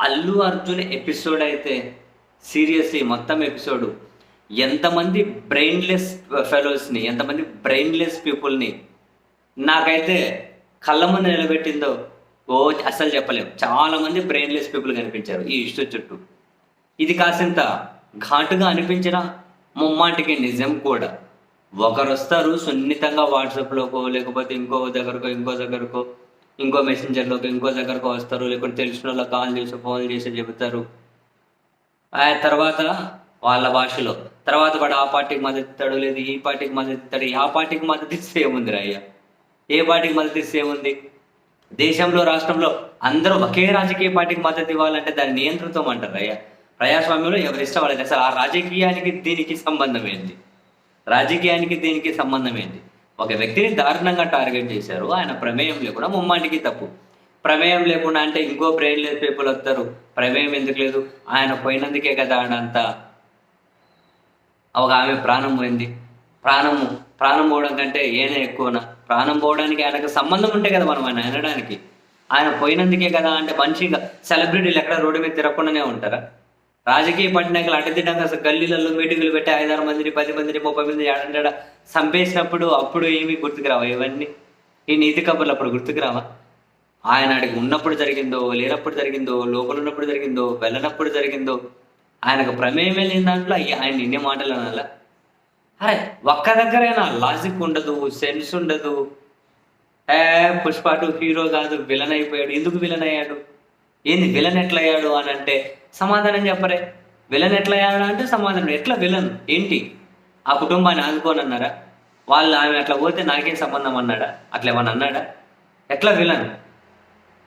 Allu Arjun episode అయితే seriously మొత్తం episode ఎంతమంది బ్రెయిన్లెస్ ఫెలోస్ని ఎంతమంది బ్రెయిన్లెస్ పీపుల్ని నాకైతే కళ్ళ ముందు నిలబెట్టిందో ఓ అసలు చెప్పలేం. చాలా మంది బ్రెయిన్లెస్ పీపుల్ కనిపించారు ఈ ఇష్యూ చుట్టూ. ఇది కాసింత ఘాటుగా అనిపించిన ముమ్మాటికి నిజం కూడా. ఒకరు వస్తారు సున్నితంగా వాట్సాప్లోకో లేకపోతే ఇంకో దగ్గరకో ఇంకో దగ్గరకో ఇంకో మెసెంజర్లోకి ఇంకో దగ్గరకు వస్తారు. లేకుంటే తెలిసిన వాళ్ళకి కాల్ చేసి ఫోన్ చేసి చెబుతారు. ఆ తర్వాత వాళ్ళ భాషలో. తర్వాత వాడు ఆ పార్టీకి మద్దతు ఇస్తాడు లేదు ఈ పార్టీకి మద్దతు ఇస్తాడు ఆ పార్టీకి మద్దతు ఇస్తే ఏముంది అయ్యా? ఏ పార్టీకి మద్దతు ఇస్తే ఏముంది? దేశంలో రాష్ట్రంలో అందరూ ఒకే రాజకీయ పార్టీకి మద్దతు ఇవ్వాలంటే దాని నియంత్రితం అంటారు అయ్యా? ప్రజాస్వామ్యంలో ఎవరి ఇష్టం వాళ్ళకి? అసలు ఆ రాజకీయానికి దీనికి సంబంధం ఏంటి రాజకీయానికి దీనికి సంబంధం ఏంటి ఒక వ్యక్తిని దారుణంగా టార్గెట్ చేశారు. ఆయన ప్రమేయం లేకుండా ముమ్మాటికి తప్పు. ప్రమేయం లేకుండా అంటే ఇంకో బ్రెయిన్ లేదు పీపుల్ వస్తారు. ప్రమేయం ఎందుకు లేదు? ఆయన పోయినందుకే కదా ఆడంతా. ఒక ఆమె ప్రాణం పోయింది. ప్రాణము ప్రాణం పోవడం కంటే ఏనే ఎక్కువనా? ప్రాణం పోవడానికి ఆయనకు సంబంధం ఉంటే కదా మనం ఆయన అనడానికి ఆయన పోయినందుకే కదా అంటే మంచిగా సెలబ్రిటీలు ఎక్కడ రోడ్డు మీద తిరగకుండానే ఉంటారా? రాజకీయ పట్టినాకలు అడ్డదిడ్డంగా అసలు గల్లీలలో మీటింగులు పెట్టి ఐదారు మందిని పది మందిని ముప్పై మంది ఏడంటాడ చంపేసినప్పుడు అప్పుడు ఏమీ గుర్తుకురావా ఇవన్నీ? ఈ నీతి కబుర్లు అప్పుడు గుర్తుకురావా? ఆయన ఆడికి ఉన్నప్పుడు జరిగిందో లేనప్పుడు జరిగిందో లోపల ఉన్నప్పుడు జరిగిందో వెళ్ళనప్పుడు జరిగిందో ఆయనకు ప్రమేయం లేని దాంట్లో ఆయన ఇన్ని మాటలు అనాల? అరే ఒక్క దగ్గరైనా లాజిక్ ఉండదు సెన్స్ ఉండదు. ఏ పుష్పాటు హీరో కాదు విలన్ అయిపోయాడు. ఎందుకు విలన్ అయ్యాడు? ఏంది విలన్ ఎట్లా అయ్యాడు అని అంటే సమాధానం చెప్పరే. విలన్ ఎట్లా అయ్యాడు అంటే సమాధానం. ఎట్లా విలన్? ఏంటి? ఆ కుటుంబాన్ని ఆదుకోనన్నారా? వాళ్ళు ఆమె అట్లా పోతే నాకేం సంబంధం అన్నాడా? అట్లా ఏమన్నా అన్నాడా? ఎట్లా విలన్?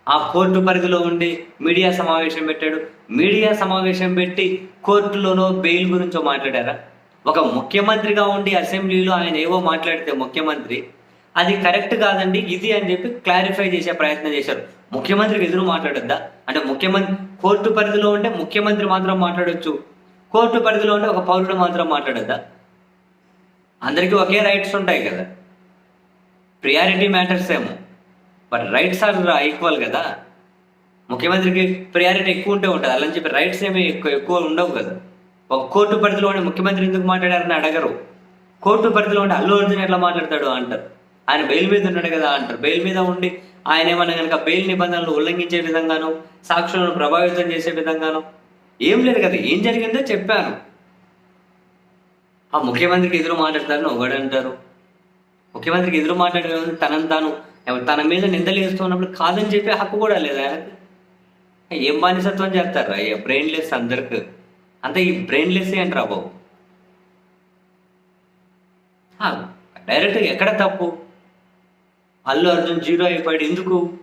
ఆ కోర్టు పరిధిలో ఉండి మీడియా సమావేశం పెట్టాడు. మీడియా సమావేశం పెట్టి కోర్టులోనో బెయిల్ గురించో మాట్లాడారా? ఒక ముఖ్యమంత్రిగా ఉండి అసెంబ్లీలో ఆయన ఏవో మాట్లాడితే ముఖ్యమంత్రి అది కరెక్ట్ కాదండి ఇది అని చెప్పి క్లారిఫై చేసే ప్రయత్నం చేశారు. ముఖ్యమంత్రికి ఎదురు మాట్లాడొద్దా? అంటే ముఖ్యమంత్రి కోర్టు పరిధిలో ఉంటే ముఖ్యమంత్రి మాత్రం మాట్లాడొచ్చు. కోర్టు పరిధిలో ఉంటే ఒక పౌరుడు మాత్రం మాట్లాడొద్దా? అందరికీ ఒకే రైట్స్ ఉంటాయి కదా. ప్రియారిటీ మ్యాటర్స్ ఏమో. బట్ రైట్స్ ఆర్ ఈక్వల్ కదా. ముఖ్యమంత్రికి ప్రియారిటీ ఎక్కువ ఉంటే ఉంటుంది. అలా అని చెప్పి రైట్స్ ఏమి ఎక్కువ ఎక్కువ ఉండవు కదా. ఒక కోర్టు పరిధిలో ఉండే ముఖ్యమంత్రి ఎందుకు మాట్లాడారని అడగరు. కోర్టు పరిధిలో ఉండే అల్లు అర్జున్ ఎట్లా మాట్లాడతాడు అంటారు. ఆయన బెయిల్ మీద ఉన్నాడు కదా అంటారు. బెయిల్ మీద ఉండి ఆయన ఏమన్నా కనుక బెయిల్ నిబంధనలు ఉల్లంఘించే విధంగానో సాక్షులను ప్రభావితం చేసే విధంగానో ఏం లేదు కదా ఏం జరిగిందో చెప్పాను. ఆ ముఖ్యమంత్రికి ఎదురు మాట్లాడతారని ఒకడంటారు ముఖ్యమంత్రికి ఎదురు మాట్లాడే తనను తాను తన మీద నిందలు వేస్తున్నప్పుడు కాదని చెప్పే హక్కు కూడా లేదు? ఆయనకు ఏం బానిసత్వం చేస్తారు? అయ్యా బ్రెయిన్లెస్ అందరికి. అంతే ఈ బ్రెయిన్లెస్ అంటారా బాబు? డైరెక్ట్ ఎక్కడ తప్పు? అల్లు అర్జున్ జీరో అయిపోయాడు. ఎందుకు?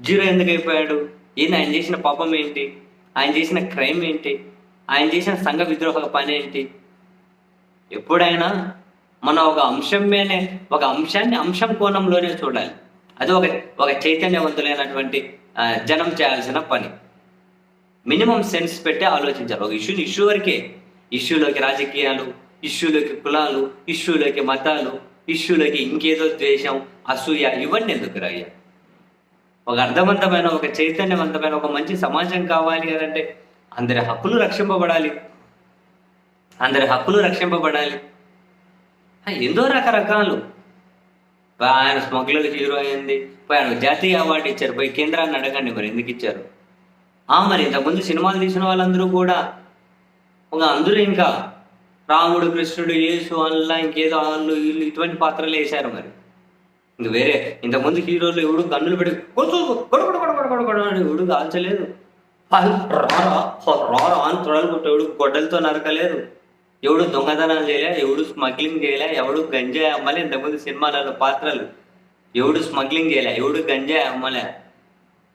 జీరో ఎందుకు అయిపోయాడు? ఏంది ఆయన చేసిన పాపం ఏంటి? ఆయన చేసిన క్రైమ్ ఏంటి? ఆయన చేసిన సంఘ విద్రోహ పని ఏంటి? ఎప్పుడైనా మన ఒక అంశం మీదనే ఒక అంశాన్ని అంశం కోణంలోనే చూడాలి. అది ఒక ఒక చైతన్యవంతులైనటువంటి జనం చేయాల్సిన పని. మినిమం సెన్స్ పెట్టి ఆలోచించాలి. ఒక ఇష్యూని ఇష్యూ వరకే. ఇష్యూలోకి రాజకీయాలు ఇష్యూలోకి కులాలు ఇష్యూలోకి మతాలు శిష్యులకి ఇంకేదో ద్వేషం అసూయ ఇవన్నీ ఎందుకు రాయ్యా? ఒక అర్థవంతమైన ఒక చైతన్యవంతమైన ఒక మంచి సమాజం కావాలి అని అంటే అందరి హక్కులు రక్షింపబడాలి. అందరి హక్కులు రక్షింపబడాలి. ఎందో రకరకాలు. ఆయన స్మగ్లర్ హీరో అయింది పోయి ఆయన జాతీయ అవార్డు ఇచ్చారు పోయి కేంద్రాన్ని అడగండి మరి ఎందుకు ఇచ్చారు? ఆ మరి ఇంతకుముందు సినిమాలు తీసిన వాళ్ళందరూ కూడా ఒక అందరూ ఇంకా రాముడు కృష్ణుడు యేసు అల్లా ఇంకేదో వాళ్ళు వీళ్ళు ఇటువంటి పాత్రలు వేశారు మరి. ఇంక వేరే ఇంతకుముందు హీరోలు ఎవడు గన్నులు పెట్టి కొడు కొడు కొడు కొడు కొడు కొడు అని ఎవడు కాల్చలేదు రారా రారా అని తొడలు కొట్టే ఎవడు గొడ్డలతో నరకలేదు. ఎవడు దొంగతనాలు చేయలే ఎవడు స్మగ్లింగ్ చేయలే ఎవడు గంజాయి అమ్మలే ఇంతకుముందు సినిమాలలో పాత్రలు. ఎవడు స్మగ్లింగ్ చేయలే ఎవడు గంజాయి అమ్మలే.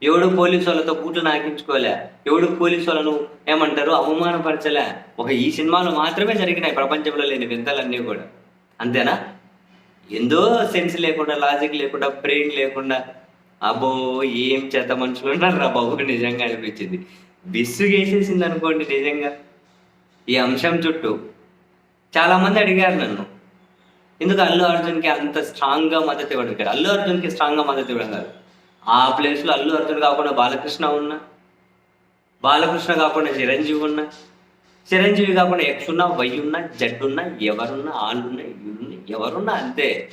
ఎవడు పోలీసు వాళ్ళతో బూట్లు నాకించుకోలే ఎవడు పోలీసు వాళ్ళను ఏమంటారు అవమానపరచలే. ఒక ఈ సినిమాలో మాత్రమే జరిగినాయి ప్రపంచంలో లేని వింతలన్నీ కూడా. అంతేనా? ఎందో సెన్స్ లేకుండా లాజిక్ లేకుండా బ్రెయిన్ లేకుండా అబ్బో ఏం చేత మనుషులు ఉన్నారా రా బాబు నిజంగా అనిపించింది. విసుగేసేసింది అనుకోండి నిజంగా. ఈ అంశం చుట్టూ. చాలా మంది అడిగారు నన్ను. ఎందుకు అల్లు అర్జున్కి అంత స్ట్రాంగ్గా మద్దతు ఇవ్వడం కాదు అల్లు అర్జున్కి స్ట్రాంగ్గా మద్దతు ఇవ్వడం కాదు. ఆ ప్లేస్లో అల్లు అర్జున్ కాకుండా బాలకృష్ణ ఉన్నా బాలకృష్ణ కాకుండా చిరంజీవి ఉన్నా చిరంజీవి కాకుండా ఎక్స్ ఉన్నా వై ఉన్నా జడ్ ఉన్నా ఎవరున్నా ఆళ్ళున్నా ఇల్లున్నా ఎవరున్నా అంతే.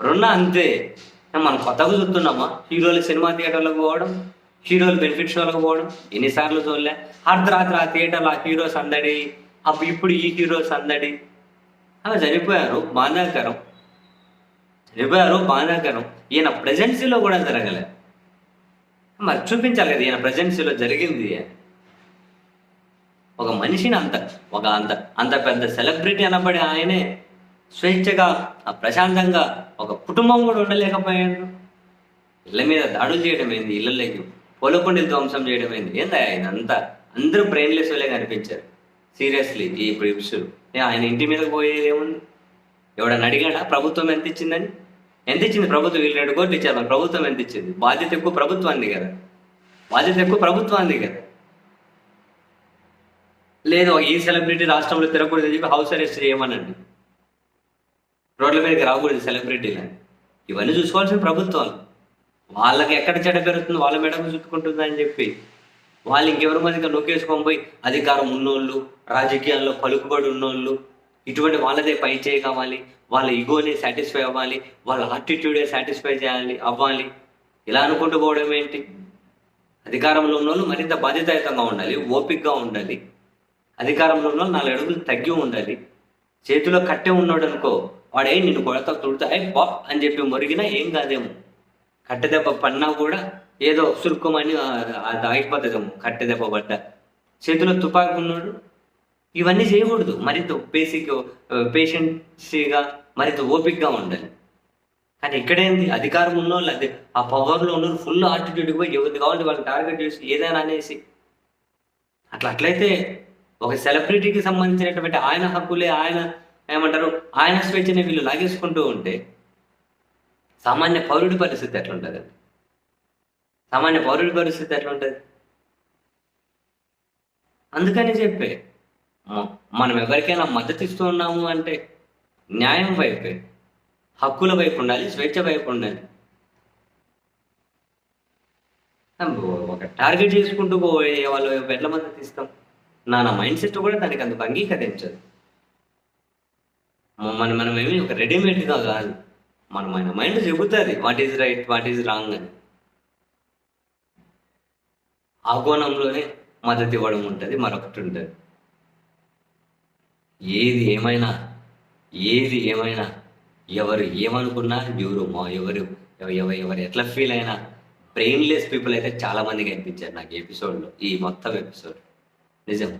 ఎవరున్నా అంతే. మనం కొత్తగా చూస్తున్నామా? హీరోలు సినిమా థియేటర్లకు పోవడం హీరోలు బెనిఫిట్ షోలకు పోవడం ఎన్నిసార్లు చూడలే. అర్ధరాత్రి ఆ థియేటర్లు ఆ హీరోస్ అందడి అప్పుడు ఇప్పుడు ఈ హీరోస్ అందడి. అలా చనిపోయారు బాధాకరం. చనిపోయారు బాధాకరం ఈయన ప్రెజెన్సీలో కూడా జరగలే. మరి చూపించాలి కదా ఈయన ప్రజెన్సీలో జరిగింది ఒక మనిషిని అంత ఒక అంత అంత పెద్ద సెలబ్రిటీ అనబడి ఆయనే స్వేచ్ఛగా ప్రశాంతంగా ఒక కుటుంబం కూడా ఉండలేకపోయాడు. ఇళ్ళ మీద దాడులు చేయడం ఏంది? ఇళ్ళలోకి పొలకొండలు ధ్వంసం చేయడం ఏంది? ఏందా ఆయన అంతా? అందరూ బ్రెయిన్లెస్ వాళ్ళే కనిపించారు. సీరియస్లీ ఇప్పుడు ఇప్సులు ఆయన ఇంటి మీద పోయేది ఏముంది ఎవడన్నా అడిగాడా? ప్రభుత్వం ఎంత ఇచ్చిందని? ఎంత ఇచ్చింది ప్రభుత్వం? వీళ్ళు రెండు కోట్లు ఇచ్చారు మరి ప్రభుత్వం ఎంత ఇచ్చింది? బాధ్యత ఎక్కువ ప్రభుత్వాన్ని కదా. బాధ్యత ఎక్కువ ప్రభుత్వాన్ని కదా. లేదు ఈ సెలబ్రిటీ రాష్ట్రంలో తిరగకూడదు చెప్పి హౌస్ అరెస్ట్ చేయమనండి. రోడ్ల మీదకి రాకూడదు సెలబ్రిటీలని. ఇవన్నీ చూసుకోవాల్సిన ప్రభుత్వం. వాళ్ళకి ఎక్కడ చెడ పెరుగుతుంది వాళ్ళ మెడకు చుట్టుకుంటుంది అని చెప్పి. వాళ్ళు ఇంకెవరి మందిగా నొక్కేసుకొని పోయి అధికారం ఉన్నోళ్ళు రాజకీయాల్లో పలుకుబడి ఉన్నోళ్ళు ఇటువంటి వాళ్ళదే పై చేయి కావాలి వాళ్ళ ఈగోని సాటిస్ఫై అవ్వాలి వాళ్ళ ఆటిట్యూడే సాటిస్ఫై చేయాలి అవ్వాలి. ఇలా అనుకుంటూ పోవడం ఏంటి? అధికారంలో ఉన్న వాళ్ళు మరింత బాధ్యతాయుతంగా ఉండాలి ఓపిక్గా ఉండాలి. అధికారంలో ఉన్న వాళ్ళు నాలుగు అడుగులు తగ్గి ఉండాలి. చేతిలో కట్టె ఉన్నాడు అనుకో వాడే నిన్ను కొడతా తుడతా ఏ అని చెప్పి మొరిగినా ఏం కాదేమో. కట్టెదెబ్బ పన్నా పడినా కూడా ఏదో సురుకుమని అది ఆగిపోతుందేమో కట్టెదెబ్బ పడ్డ. చేతిలో తుపాకు ఉన్నాడు ఇవన్నీ చేయకూడదు. మరింత బేసిక్ పేషెన్సీగా మరింత ఓపిక్గా ఉండాలి. కానీ ఇక్కడేంది అధికారం ఉన్నోళ్ళు అది అదే ఆ పవర్లో ఉన్న ఫుల్ ఆటిట్యూడ్ పోయి ఎవరిది కావాలి వాళ్ళని టార్గెట్ చేసి ఏదైనా అనేసి. అట్లా అట్లయితే ఒక సెలబ్రిటీకి సంబంధించినటువంటి ఆయన హక్కులే ఆయన ఏమంటారు? ఆయన స్వేచ్ఛని వీళ్ళు లాగేసుకుంటూ ఉంటే సామాన్య పౌరుడి పరిస్థితి ఎట్లుంటుంది? సామాన్య పౌరుడి పరిస్థితి ఎట్లుంటుంది? అందుకని చెప్పే మనం ఎవరికైనా మద్దతు ఇస్తూ ఉన్నాము అంటే న్యాయం వైపే హక్కుల వైపు ఉండాలి స్వేచ్ఛ వైపు ఉండాలి. ఒక టార్గెట్ చేసుకుంటూ పోయే వాళ్ళు ఎట్ల మద్దతు ఇస్తాం? నా నా మైండ్ సెట్ కూడా దానికి అందుకు అంగీకరించదు. మనం మన మనం ఏమి ఒక రెడీమేడ్గా కాదు. మన మన మైండ్ చెబుతుంది what is right what is wrong అని. ఆ కోణంలోనే మద్దతు ఇవ్వడం ఉంటుంది మరొకటి ఉంటుంది. ఏది ఏమైనా ఏది ఏమైనా ఎవరు ఏమనుకున్నా ఎవరు మా ఎవరు ఎవ- ఎవరు ఎట్లా ఫీల్ అయినా బ్రెయిన్లెస్ పీపుల్ అయితే చాలా మంది కనిపించారు నాకు ఎపిసోడ్లో ఈ మొత్తం ఎపిసోడ్ నిజం.